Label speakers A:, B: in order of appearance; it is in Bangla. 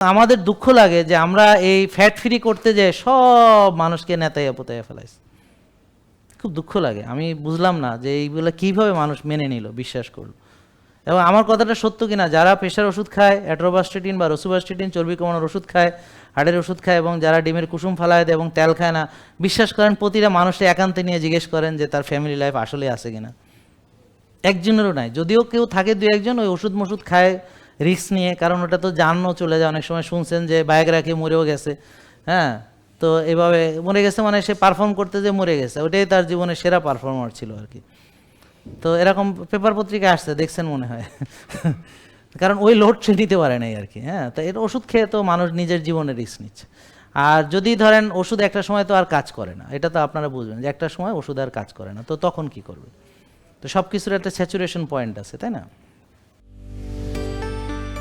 A: আমাদের দুঃখ লাগে যে আমরা এই ফ্যাট ফ্রি করতে যে সব মানুষকে নেতাইয়া পোতাইয়া ফেলাইছি। খুব দুঃখ লাগে। আমি বুঝলাম না যে এইগুলো কীভাবে মানুষ মেনে নিল, বিশ্বাস করল। এবং আমার কথাটা সত্য কিনা, যারা প্রেশার ওষুধ খায় অ্যাট্রোবাস্টেটিন বা রসুবাস্টেটিন চর্বি কমানোর ওষুধ খায়, হাড়ের ওষুধ খায় এবং যারা ডিমের কুসুম ফালায় দেয় এবং তেল খায় না, বিশ্বাস করেন প্রতিটা মানুষের একান্তে নিয়ে জিজ্ঞেস করেন যে তার ফ্যামিলি লাইফ আসলে আছে কিনা। একজনেরও নাই। যদিও কেউ থাকে দু একজন, ওই ওষুধ মষুধ খায় রিস্ক নিয়ে, কারণ ওটা তো জানও চলে যায়। অনেক সময় শুনছেন যে বায়োগ্রাফি মরেও গেছে হ্যাঁ? তো এভাবে মরে গেছে মানে সে পারফর্ম করতে যে মরে গেছে, ওটাই তার জীবনের সেরা পারফর্মার ছিল আর কি। তো এরকম পেপার পত্রিকায় আসছে, দেখছেন মনে হয়। কারণ ওই লোড সে নিতে পারে নাই আর কি হ্যাঁ? তো এর ওষুধ খেয়ে তো মানুষ নিজের জীবনে রিস্ক নিচ্ছে। আর যদি ধরেন ওষুধ একটা সময় তো আর কাজ করে না, এটা তো আপনারা বুঝবেন যে একটা সময় ওষুধ আর কাজ করে না, তো তখন কি করবে? তো সব কিছুর একটা স্যাচুরেশন পয়েন্ট আছে, তাই না?